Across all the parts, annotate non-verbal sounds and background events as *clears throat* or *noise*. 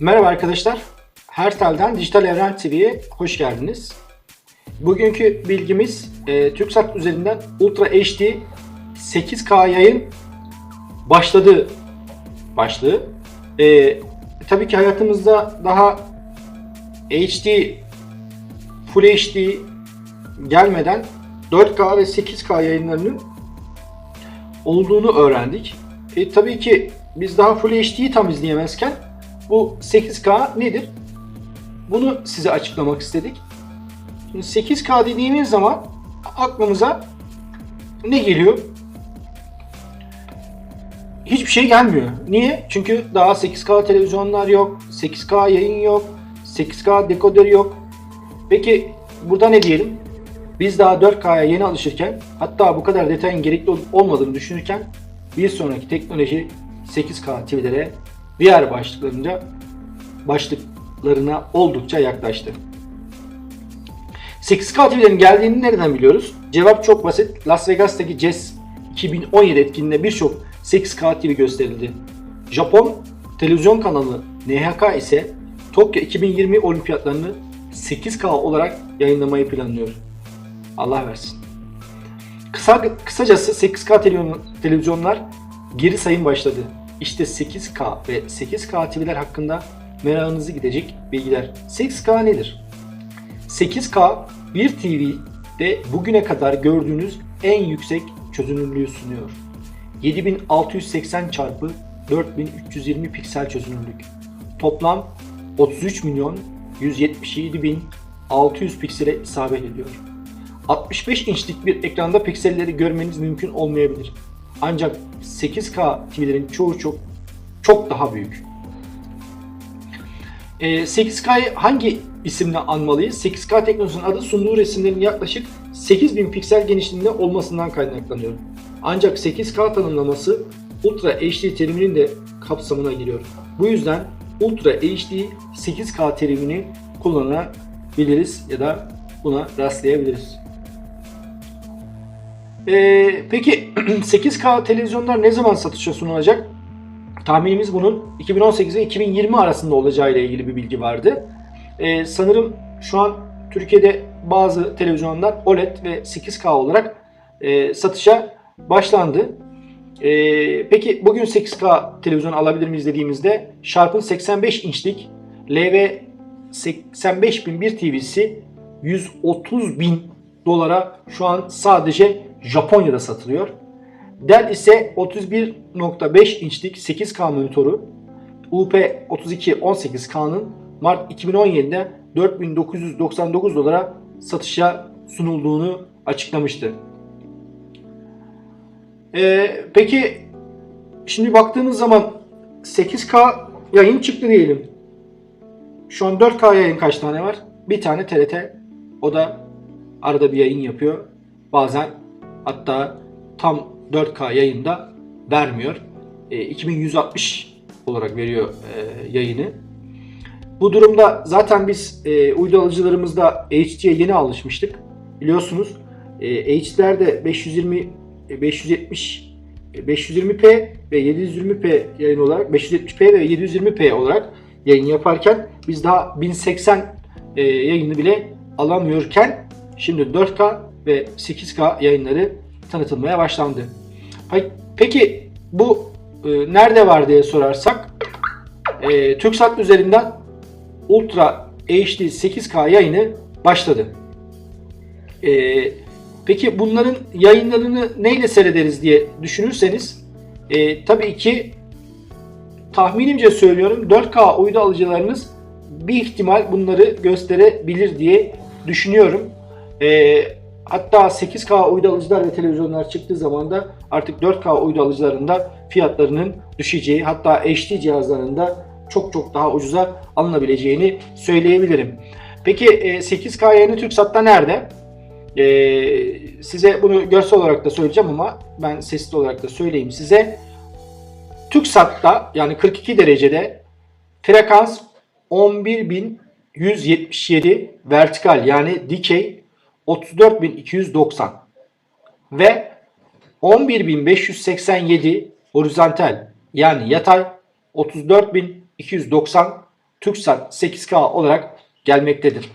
Merhaba arkadaşlar. Hertel'den Dijital Evren TV'ye hoş geldiniz. Bugünkü bilgimiz e, TürkSat üzerinden Ultra HD 8K yayın başladı başlığı. E, tabii ki hayatımızda daha HD, Full HD gelmeden 4K ve 8K yayınlarının olduğunu öğrendik. E, tabii ki biz daha Full HD'yi tam izleyemezken bu 8K nedir? Bunu size açıklamak istedik. Şimdi 8K dediğimiz zaman aklımıza ne geliyor? Hiçbir şey gelmiyor. Niye? Çünkü daha 8K televizyonlar yok, 8K yayın yok, 8K dekoder yok. Peki burada ne diyelim? Biz daha 4K'ya yeni alışırken hatta bu kadar detayın gerekli olmadığını düşünürken bir sonraki teknoloji 8K TV'lere diğer başlıklarınca başlıklarına oldukça yaklaştı. 8K TV'lerin geldiğini nereden biliyoruz? Cevap çok basit. Las Vegas'taki CES 2017 etkinliğinde birçok 8K TV gösterildi. Japon televizyon kanalı NHK ise Tokyo 2020 olimpiyatlarını 8K olarak yayınlamayı planlıyor. Allah versin. Kısa, kısacası 8K televizyon- televizyonlar geri sayım başladı. İşte 8K ve 8K TV'ler hakkında merakınızı gidecek bilgiler. 8K nedir? 8K bir TV'de bugüne kadar gördüğünüz en yüksek çözünürlüğü sunuyor. 7680 çarpı 4320 piksel çözünürlük. Toplam 33 milyon 177 bin 600 piksele isabet ediyor. 65 inçlik bir ekranda pikselleri görmeniz mümkün olmayabilir. Ancak 8K TV'lerin çoğu çok çok daha büyük. Ee, 8K'yı hangi isimle anmalıyız? 8K teknolojisinin adı sunduğu resimlerin yaklaşık 8000 piksel genişliğinde olmasından kaynaklanıyor. Ancak 8K tanımlaması Ultra HD teriminin de kapsamına giriyor. Bu yüzden Ultra HD 8K terimini kullanabiliriz ya da buna rastlayabiliriz. Ee, peki *clears throat* 8K televizyonlar ne zaman satışa sunulacak? Tahminimiz bunun 2018 ve 2020 arasında olacağı ile ilgili bir bilgi vardı. Ee, sanırım şu an Türkiye'de bazı televizyonlar OLED ve 8K olarak e, satışa başlandı. Ee, peki bugün 8K televizyon alabilir miyiz dediğimizde Sharp'ın 85 inçlik LV 85001 TV'si 130 bin dolara şu an sadece Japonya'da satılıyor. Dell ise 31.5 inçlik 8K monitörü UP 3218K'nın Mart 2017'de 4999 dolara satışa sunulduğunu açıklamıştı. Ee, peki şimdi baktığımız zaman 8K yayın çıktı diyelim. Şu an 4K yayın kaç tane var? Bir tane TRT. O da arada bir yayın yapıyor. Bazen hatta tam 4K yayında vermiyor. E, 2160 olarak veriyor e, yayını. Bu durumda zaten biz e, uydu alıcılarımızda HD'ye yeni alışmıştık. Biliyorsunuz e, HD'lerde 520 e, 570 e, 520p ve 720p yayın olarak 570p ve 720p olarak yayın yaparken biz daha 1080 e, yayını bile alamıyorken şimdi 4K ve 8K yayınları tanıtılmaya başlandı. Pe- Peki bu e, nerede var diye sorarsak e, TürkSat üzerinden Ultra HD 8K yayını başladı. E, peki bunların yayınlarını neyle seyrederiz diye düşünürseniz e, tabii ki tahminimce söylüyorum 4K uydu alıcılarınız bir ihtimal bunları gösterebilir diye düşünüyorum. E, hatta 8K uydu alıcılar ve televizyonlar çıktığı zaman da artık 4K uydu alıcılarında fiyatlarının düşeceği hatta HD cihazlarında çok çok daha ucuza alınabileceğini söyleyebilirim. Peki e, 8K yayını TürkSat'ta nerede? E, size bunu görsel olarak da söyleyeceğim ama ben sesli olarak da söyleyeyim size. TürkSat'ta yani 42 derecede frekans 11177 vertikal yani dikey 34290 ve 11587 horizontal yani yatay 34290 TürkSat 8K olarak gelmektedir.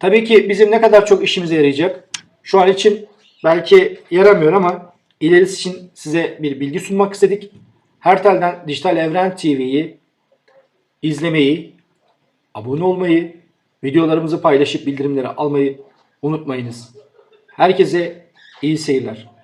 Tabii ki bizim ne kadar çok işimize yarayacak. Şu an için belki yaramıyor ama ilerisi için size bir bilgi sunmak istedik. Hertel'den Dijital Evren TV'yi izlemeyi, abone olmayı, videolarımızı paylaşıp bildirimleri almayı unutmayınız. Herkese iyi seyirler.